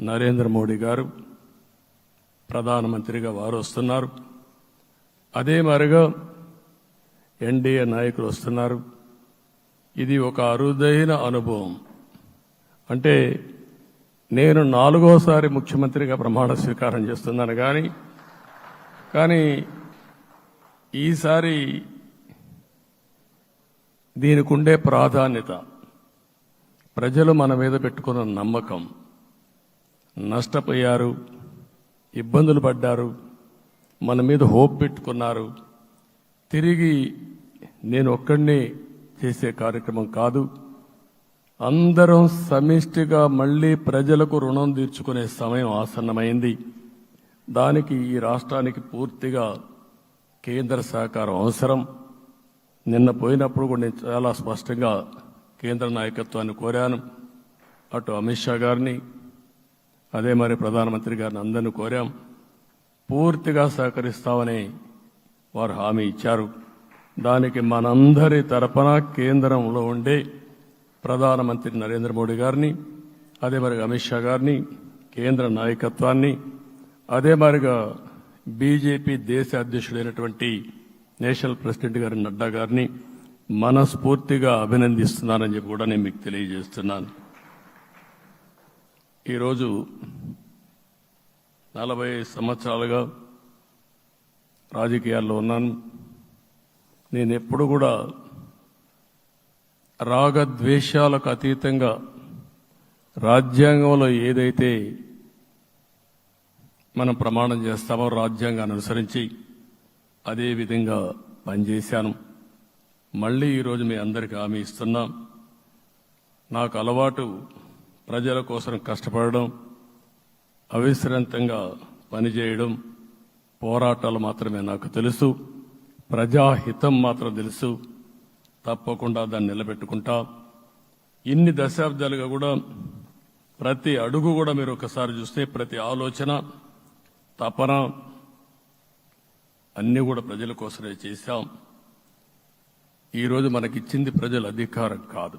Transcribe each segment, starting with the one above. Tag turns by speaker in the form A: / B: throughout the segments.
A: నరేంద్ర మోడీ గారు ప్రధానమంత్రిగా వారు వస్తున్నారు అదే మరిగా ఎన్డీఏ నాయకులు వస్తున్నారు. ఇది ఒక అరుదైన అనుభవం. అంటే నేను నాలుగోసారి ముఖ్యమంత్రిగా ప్రమాణ స్వీకారం చేస్తున్నాను కానీ కానీ ఈసారి దీనికి ఉండే ప్రాధాన్యత ప్రజలు మన మీద పెట్టుకున్న నమ్మకం. నష్టపోయారు ఇబ్బందులు పడ్డారు మన మీద హోప్ పెట్టుకున్నారు. తిరిగి నేను ఒక్కడినే చేసే కార్యక్రమం కాదు అందరం సమిష్టిగా మళ్ళీ ప్రజలకు రుణం తీర్చుకునే సమయం ఆసన్నమైంది. దానికి ఈ రాష్ట్రానికి పూర్తిగా కేంద్ర సహకారం అవసరం. నిన్న పోయినప్పుడు కూడా నేను చాలా స్పష్టంగా కేంద్ర నాయకత్వాన్ని కోరాను. అటు అమిత్ షా గారిని అదే మరి ప్రధానమంత్రి గారిని అందరినీ కోరాం. పూర్తిగా సహకరిస్తామని వారు హామీ ఇచ్చారు. దానికి మనందరి తరపున కేంద్రంలో ఉండే ప్రధానమంత్రి నరేంద్ర మోడీ గారిని అదే మరి అమిత్ షా గారిని కేంద్ర నాయకత్వాన్ని అదే మరిగా బీజేపీ దేశ అధ్యక్షుడైనటువంటి నేషనల్ ప్రెసిడెంట్ గారి నడ్డా గారిని మనస్ఫూర్తిగా అభినందిస్తున్నానని చెప్పి కూడా నేను మీకు తెలియజేస్తున్నాను. ఈరోజు నలభై సంవత్సరాలుగా రాజకీయాల్లో ఉన్నాను. నేను ఎప్పుడు కూడా రాగద్వేషాలకు అతీతంగా రాజ్యాంగంలో ఏదైతే మనం ప్రమాణం చేస్తామో రాజ్యాంగాన్ని అనుసరించి అదే విధంగా పనిచేశాను. మళ్ళీ ఈరోజు మీ అందరికీ హామీ ఇస్తున్నాం. నాకు అలవాటు ప్రజల కోసం కష్టపడడం అవిశ్రాంతంగా పనిచేయడం పోరాటాలు మాత్రమే నాకు తెలుసు. ప్రజాహితం మాత్రం తెలుసు. తప్పకుండా దాన్ని నిలబెట్టుకుంటా. ఇన్ని దశాబ్దాలుగా కూడా ప్రతి అడుగు కూడా మీరు ఒకసారి చూస్తే ప్రతి ఆలోచన తపన అన్నీ కూడా ప్రజల కోసమే చేశాం. ఈరోజు మనకిచ్చింది ప్రజల అధికారం కాదు.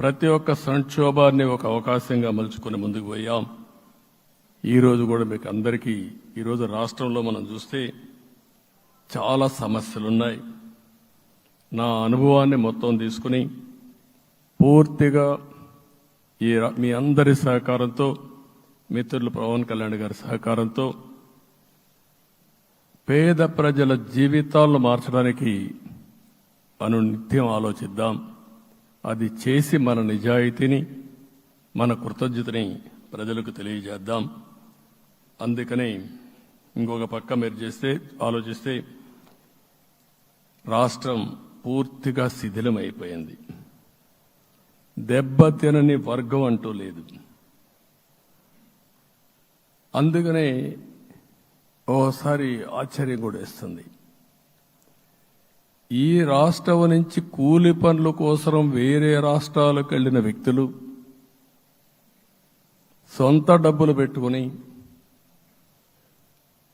A: ప్రతి ఒక్క సంక్షోభాన్ని ఒక అవకాశంగా మలుచుకుని ముందుకు పోయాం. ఈరోజు కూడా మీకు అందరికీ ఈరోజు రాష్ట్రంలో మనం చూస్తే చాలా సమస్యలున్నాయి. నా అనుభవాన్ని మొత్తం తీసుకుని పూర్తిగా ఈ మీ అందరి సహకారంతో మిత్రులు పవన్ కళ్యాణ్ గారి సహకారంతో పేద ప్రజల జీవితాలను మార్చడానికి మనం నిత్యం ఆలోచిద్దాం. అది చేసి మన నిజాయితీని మన కృతజ్ఞతని ప్రజలకు తెలియజేద్దాం. అందుకని ఇంకొక పక్క మీరు చేస్తే ఆలోచిస్తే రాష్ట్రం పూర్తిగా శిథిలమైపోయింది. దెబ్బతినని వర్గం అంటూ లేదు. అందుకనే ఓసారి ఆశ్చర్యం కూడా ఇస్తుంది ఈ రాష్ట్రం నుంచి కూలి పనుల కోసం వేరే రాష్ట్రాలకు వెళ్ళిన వ్యక్తులు సొంత డబ్బులు పెట్టుకుని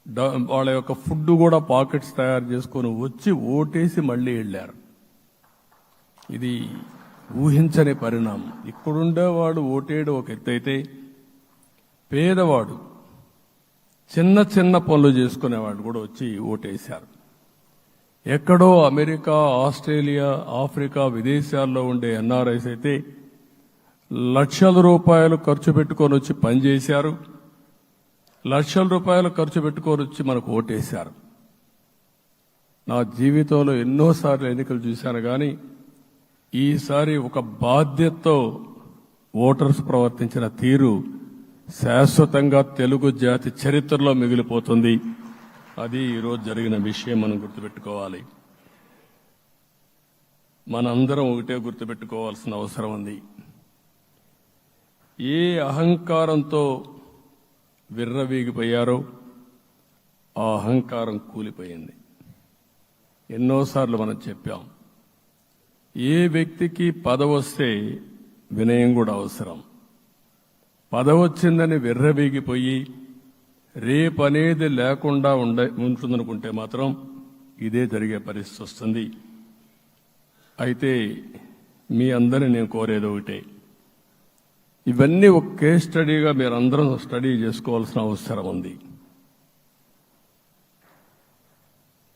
A: డ- వాళ్ళ యొక్క ఫుడ్ కూడా పాకెట్స్ తయారు చేసుకొని వచ్చి ఓటేసి మళ్ళీ వెళ్ళారు. ఇది ఊహించని పరిణామం. ఇక్కడుండేవాడు ఓటేయడం ఒక ఎత్తైతే పేదవాడు చిన్న చిన్న పనులు చేసుకునేవాడు కూడా వచ్చి ఓటేశారు. ఎక్కడో అమెరికా ఆస్ట్రేలియా ఆఫ్రికా విదేశాల్లో ఉండే ఎన్ఆర్ఐస్ అయితే లక్షల రూపాయలు ఖర్చు పెట్టుకొని వచ్చి పనిచేశారు లక్షల రూపాయలు ఖర్చు పెట్టుకొని వచ్చి మనకు ఓటేశారు. నా జీవితంలో ఎన్నోసార్లు ఎన్నికలు చూశాను కానీ ఈసారి ఒక బాధ్యతతో ఓటర్స్ ప్రవర్తించిన తీరు శాశ్వతంగా తెలుగు జాతి చరిత్రలో మిగిలిపోతుంది. అది ఈరోజు జరిగిన విషయం మనం గుర్తుపెట్టుకోవాలి. మనందరం ఒకటే గుర్తుపెట్టుకోవాల్సిన అవసరం ఉంది. ఏ అహంకారంతో విర్రవీగిపోయారో ఆ అహంకారం కూలిపోయింది. ఎన్నోసార్లు మనం చెప్పాం ఏ వ్యక్తికి పదవి వస్తే వినయం కూడా అవసరం. పదవి వచ్చిందని రేపు రేపనేది లేకుండా ఉండ ఉంటుందనుకుంటే మాత్రం ఇదే జరిగే పరిస్థితి వస్తుంది. అయితే మీ అందరిని నేను కోరేది ఒకటే. ఇవన్నీ ఒక కేస్ స్టడీగా మీరందరం స్టడీ చేసుకోవాల్సిన అవసరం ఉంది.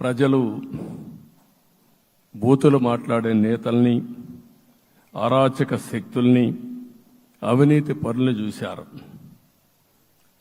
A: ప్రజలు బూతులు మాట్లాడే నేతల్ని అరాచక శక్తుల్ని అవినీతి పనులు చూశారు.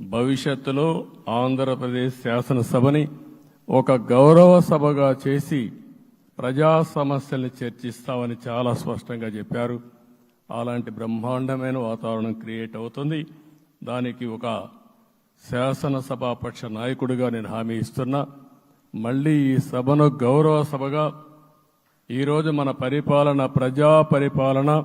A: భవిష్యత్తులో ఆంధ్రప్రదేశ్ శాసనసభని ఒక గౌరవ సభగా చేసి ప్రజా సమస్యల్ని చర్చిస్తామని చాలా స్పష్టంగా చెప్పారు. అలాంటి బ్రహ్మాండమైన వాతావరణం క్రియేట్ అవుతుంది. దానికి ఒక శాసనసభాపక్ష నాయకుడిగా నేను హామీ ఇస్తున్నా. మళ్ళీ ఈ సభను గౌరవ సభగా ఈరోజు మన పరిపాలన ప్రజా పరిపాలన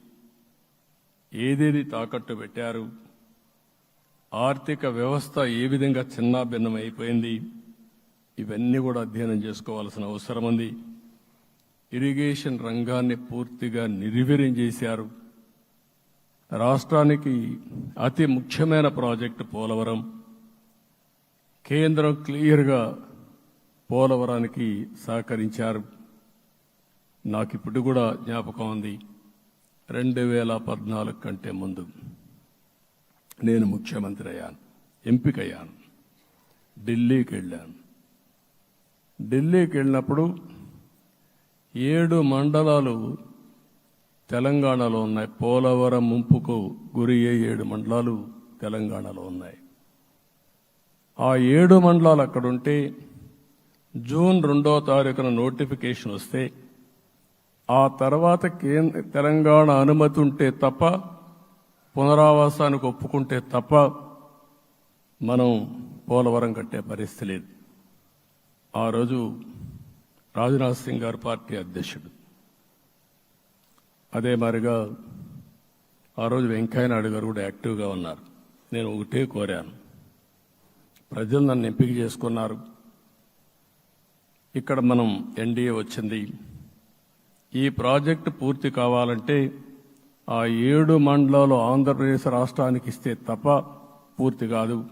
A: ఏదేది తాకట్టు పెట్టారు? ఆర్థిక వ్యవస్థ ఏ విధంగా చిన్నాభిన్నం అయిపోయింది ఇవన్నీ కూడా అధ్యయనం చేసుకోవాల్సిన అవసరం ఉంది. ఇరిగేషన్ రంగాన్ని పూర్తిగా నిర్వీర్యం చేశారు. రాష్ట్రానికి అతి ముఖ్యమైన ప్రాజెక్టు పోలవరం. కేంద్రం క్లియర్గా పోలవరానికి సహకరించారు. నాకు ఇప్పుడు కూడా జ్ఞాపకం ఉంది. రెండు వేల పద్నాలుగు కంటే ముందు నేను ముఖ్యమంత్రి అయ్యాను ఎంపికయ్యాను ఢిల్లీకి వెళ్ళాను. ఢిల్లీకి వెళ్ళినప్పుడు ఏడు మండలాలు తెలంగాణలో ఉన్నాయి. పోలవరం ముంపుకు గురి అయ్యే ఏడు మండలాలు తెలంగాణలో ఉన్నాయి. ఆ ఏడు మండలాలు అక్కడుంటే జూన్ రెండో తారీఖున నోటిఫికేషన్ వస్తే ఆ తర్వాత కేంద్ర తెలంగాణ అనుమతి ఉంటే తప్ప పునరావాసానికి ఒప్పుకుంటే తప్ప మనం పోలవరం కట్టే పరిస్థితి లేదు. ఆ రోజు రాజ్నాథ్ సింగ్ గారు పార్టీ అధ్యక్షుడు. అదే మాదిరిగా ఆ రోజు వెంకయ్యనాయుడు గారు కూడా యాక్టివ్గా ఉన్నారు. నేను ఒకటే కోరాను. ప్రజలు నన్ను ఎంపిక చేసుకున్నారు. ఇక్కడ మనం ఎన్డీఏ వచ్చింది. ఈ ప్రాజెక్టు పూర్తి కావాలంటే ఆ ఏడు మండలాలు ఆంధ్రప్రదేశ్ రాష్ట్రానికి ఇస్తే తప్ప పూర్తి కాదు.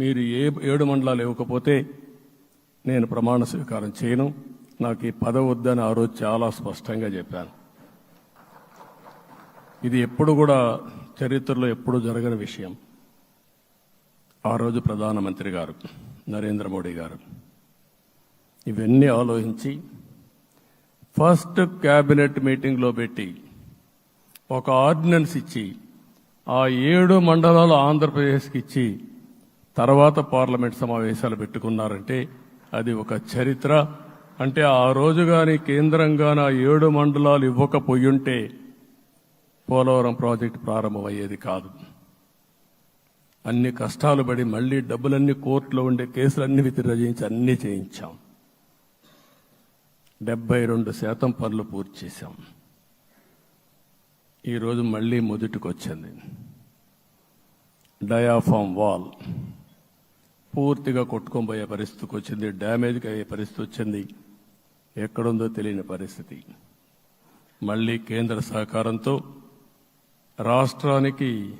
A: మీరు ఏ ఏడు మండలాలు ఇవ్వకపోతే నేను ప్రమాణ స్వీకారం చేయను. నాకు ఈ పదవి వద్దని ఆ రోజు చాలా స్పష్టంగా చెప్పాను. ఇది ఎప్పుడు కూడా చరిత్రలో ఎప్పుడు జరగని విషయం. ఆ రోజు ప్రధానమంత్రి గారు నరేంద్ర మోడీ గారు ఇవన్నీ ఆలోచించి ఫస్ట్ క్యాబినెట్ మీటింగ్లో పెట్టి ఒక ఆర్డినెన్స్ ఇచ్చి ఆ ఏడు మండలాలు ఆంధ్రప్రదేశ్కి ఇచ్చి తర్వాత పార్లమెంట్ సమావేశాలు పెట్టుకున్నారంటే అది ఒక చరిత్ర. అంటే ఆ రోజు కానీ కేంద్రంగాన ఏడు మండలాలు ఇవ్వకపోయుంటే పోలవరం ప్రాజెక్టు ప్రారంభమయ్యేది కాదు. అన్ని కష్టాలు పడి మళ్ళీ డబ్బులన్నీ కోర్టులో ఉండే కేసులన్నీ విత్డ్రా చేయించి అన్నీ చేయించాం. డెబ్బై రెండు శాతం పనులు పూర్తి చేశాం. ఈరోజు మళ్ళీ మొదటికి వచ్చింది డయాఫామ్ వాల్ పూర్తిగా కొట్టుకొని పోయే పరిస్థితికి వచ్చింది. డ్యామేజ్కి అయ్యే పరిస్థితి వచ్చింది. ఎక్కడుందో తెలియని పరిస్థితి. మళ్ళీ కేంద్ర సహకారంతో రాష్ట్రానికి